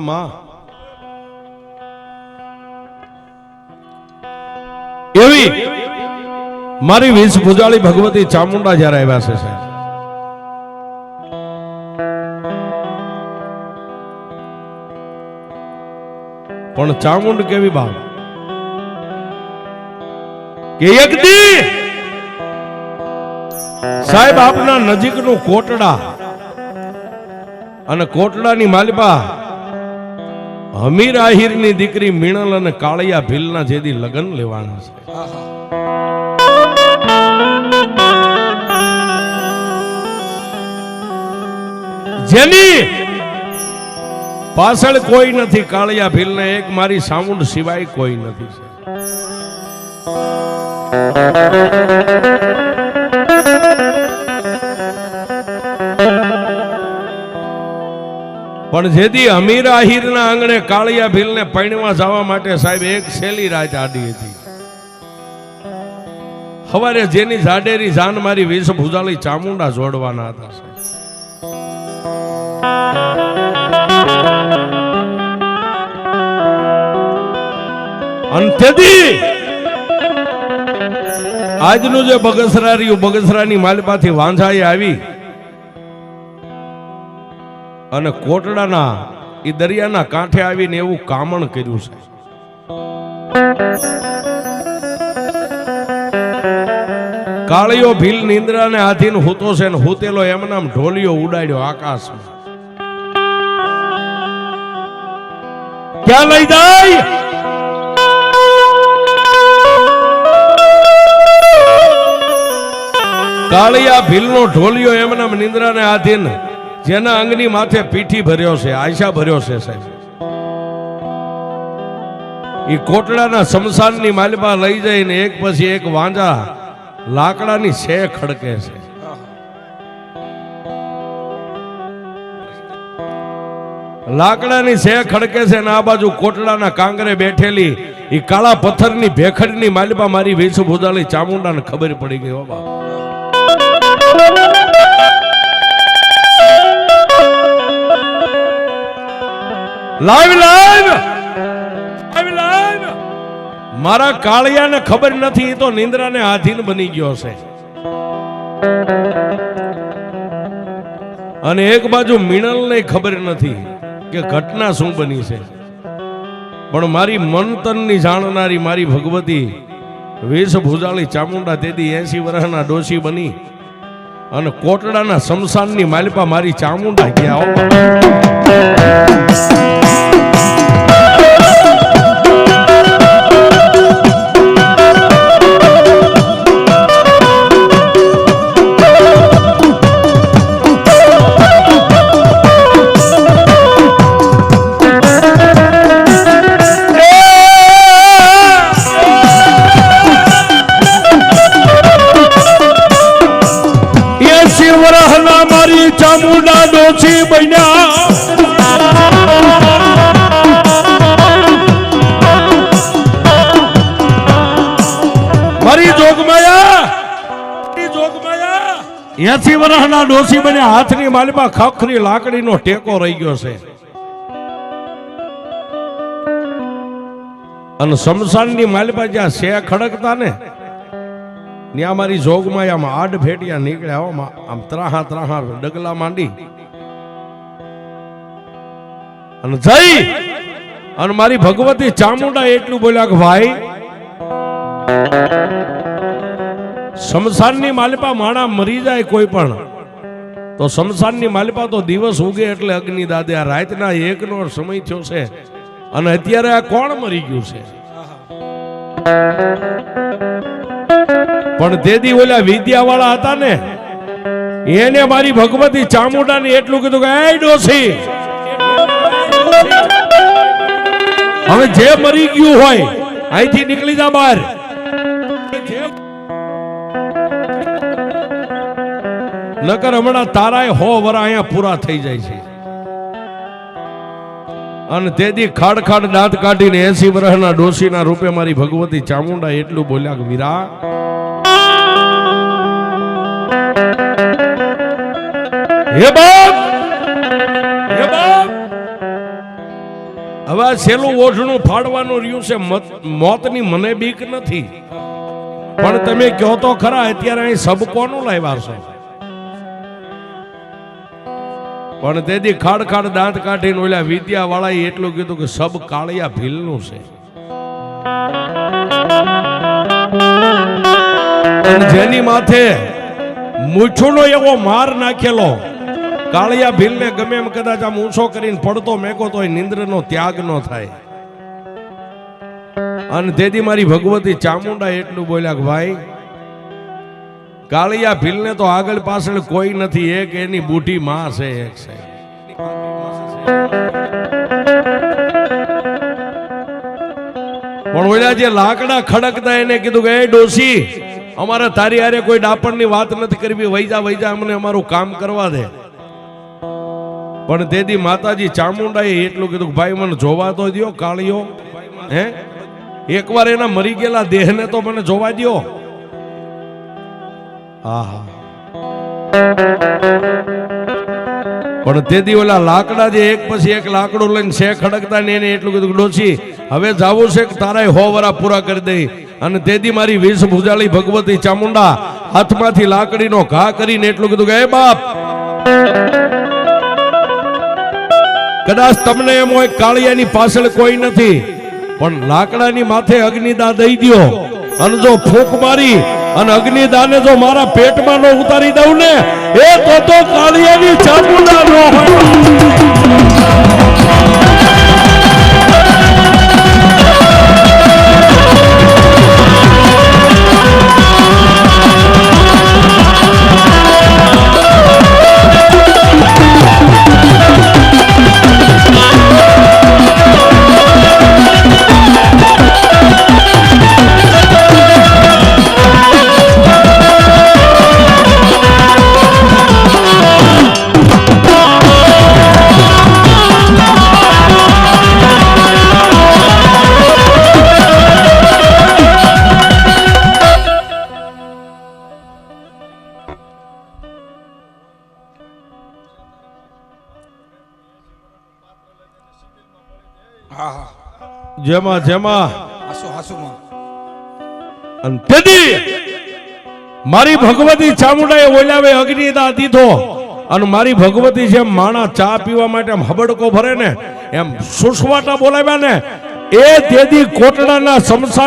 માં એવી મારી વીસ ભુજાળી ભગવતી ચામુંડા જ્યારે આવ્યા છે, સાહેબ. પણ ચામુંડ કેવી બાપ કે એક દી! સાહેબ, આપના નજીકનું કોટડા અને કોટડાની માલિપા હમીર આહિરની દીકરી મીણલ અને કાળિયા ભીલના જેદી લગ્ન લેવાના છે. જેની પાછળ કોઈ નથી, કાળિયા ભીલને એક મારી સાઉન્ડ સિવાય કોઈ નથી પણ જેથી અમીર આહિરના આંગણે કાળિયા ભીલને પૈણવા જવા માટે સાહેબ એક શેલી રાત આડી હતી. સવારે જેની જાડેરી જાન મારી વેશ ભૂજાલી ચામુંડા જોડવાના હતા અંતેથી આજનું જે બગસરા રહ્યું બગસરાની માલપાથી વાંઝાઈ આવી અને કોટડાના એ દરિયાના કાંઠે આવીને એવું કામણ કર્યું છે. કાળીઓ ભીલ નિંદ્રાને આધીન હૂતો છે ને હૂતેલો એમનામ ઢોલિયો ઉડાડ્યો આકાશમાં. ક્યાં લઈ જાય? કાળિયા ભીલનો ઢોલિયો એમનામ નિંદ્રાને આધીન જેના અંગની માથે પીઠી ભર્યો છે, આયશા ભર્યો છે સાહેબ. એ કોટડાના શમશાનની માલિપા લઈ જઈને એક પછી એક વાંજા લાકડાની શે ખડકે છે. લાકડાની શે ખડકે છે ને આ બાજુ કોટડાના કાંગરે બેઠેલી એ કાળા પથ્થરની ભેખડની માલિબા મારી વેસુ ભૂદાલી ચામુંડાને ખબર પડી ગઈ હો લાઈવ લાઈવ લાઈવ લાઈવ મારા કાળિયાને ખબર નથી તો નિંદ્રાને આધીન બની ગયો છે. અને એક બાજુ મિણલને ખબર નથી કે ઘટના શું બની છે. પણ મારી મન તનની જાણનારી મારી ભગવતી વેશ ભૂજાળી ચામુંડા તેથી એસી વર્ષના ડોશી બની અને કોટડાના શમશાનની માલિપા મારી ચામુંડા ગયા. ચામુંડા ડોછી બન્યા મારી જોગમાયા જોગમાયા એસી વર્ષના ડોસી બન્યા હાથની માલમાં ખખરી લાકડીનો ટેકો રહી ગયો છે. અને શમશાનની માલિપા જ્યાં શે ખડકતા ને ત્યાં મારી જોગમાં આમ આડ ફેટિયા નીકળ્યા હો આમ ત્રાહા ત્રાહા ડગલા માંડી. અને જઈ! અને મારી ભગવતી ચામુંડા એટલું બોલ્યા કે, ભાઈ, શમશાનની માલિપા માણા મરી જાય કોઈ પણ. તો શમશાનની માલિપા તો દિવસ ઉગે એટલે અગ્નિ દાદે આ રાતના એકનો સમય થયો છે. અને અત્યારે આ કોણ મરી ગયું છે? પણ તેથી ઓલા વિદ્યાવાળા હતા ને, એને મારી ભગવતી ચામુંડાને એટલું કીધું કે એ ડોસી. હવે જે મરી ગયું હોય, અહીંથી નીકળી જા બહાર. નકર હમણાં તારાય હો વરા અહીંયા પૂરા થઈ જાય છે. અને તેથી ખાડ ખાડ દાંત કાઢીને એસી વર્ષના ડોસીના રૂપે મારી ભગવતી ચામુંડા એટલું બોલ્યા કે વીરા હવે છેલ્લું ઓઢણું ફાડવાનું રહ્યું છે. મત- મોતની મને બીક નથી. પણ તમે કહો તો ખરા, અત્યારે અહીં સબ કોનું લાવ્યા છો? પણ તેથી ખાડ ખાડ દાંત કાઢીને ઓલા વિદ્યા વાળા એટલું કીધું કે સબ કાળિયા ભીલનું છે. જેની માથે મૂછોનો એવો માર નાખેલો કાળિયા ભીલને ગમે એમ કદાચ આમ ઊંચો કરીને પડતો મેકો નિંદ્ર નિંદ્રનો ત્યાગ ન થાય. અને તેથી મારી ભગવતી ચામુંડા એટલું બોલ્યા કે ભાઈ, કાળિયા ભીલને તો આગળ પાછળ કોઈ નથી, એક એની બુઢી માં છે, એક છે. પણ ઓલા જે લાકડા ખડકતા એને કીધું કે, એ ડોસી અમારે તારી હારે કોઈ ડાપણની વાત નથી કરવી, વૈજા વૈજા અમને અમારું કામ કરવા દે. પણ તેથી માતાજી ચામુંડાએ એટલું કીધું ભાઈ, મને જોવા તો દ્યો, કાળીઓ. હે? એકવાર એના મરી ગયેલા દેહને તો મને જોવા દ્યો. આહા. પણ તેથી ઓલા લાકડા જે એક પછી એક લાકડું લઈને છે ખડકતા ને એને એટલું કીધું ડોસી હવે જાવું છે કે તારાય હો પૂરા કરી દઈ. અને તેથી મારી વીસ ભૂજાળી ભગવતી ચામુંડા હાથમાંથી લાકડીનો ઘા કરીને એટલું કીધું કે, એ બાપ. કદાચ તમને એમ હોય કાળિયાની પાછળ કોઈ નથી, પણ લાકડાની માથે અગ્નિદા દઈ દ્યો. અને જો ફૂંક મારી, અને અગ્નિદાને જો મારા પેટમાં ન ઉતારી દઉં ને, એ તો તો કાળિયાની ચામુંડા નો હોય. જેમાં જેમાં. હાસુ હાસુમાં. અને તેથી મારી ભગવતી ચામુંડાએ ઓલાવે અગ્નિદા દીધો. અને મારી ભગવતી જેમ માણા ચા પીવા માટે હબડકો ભરે ને એમ સુસવાટા બોલાવ્યા ને એ તેથી કોટડાના સમસા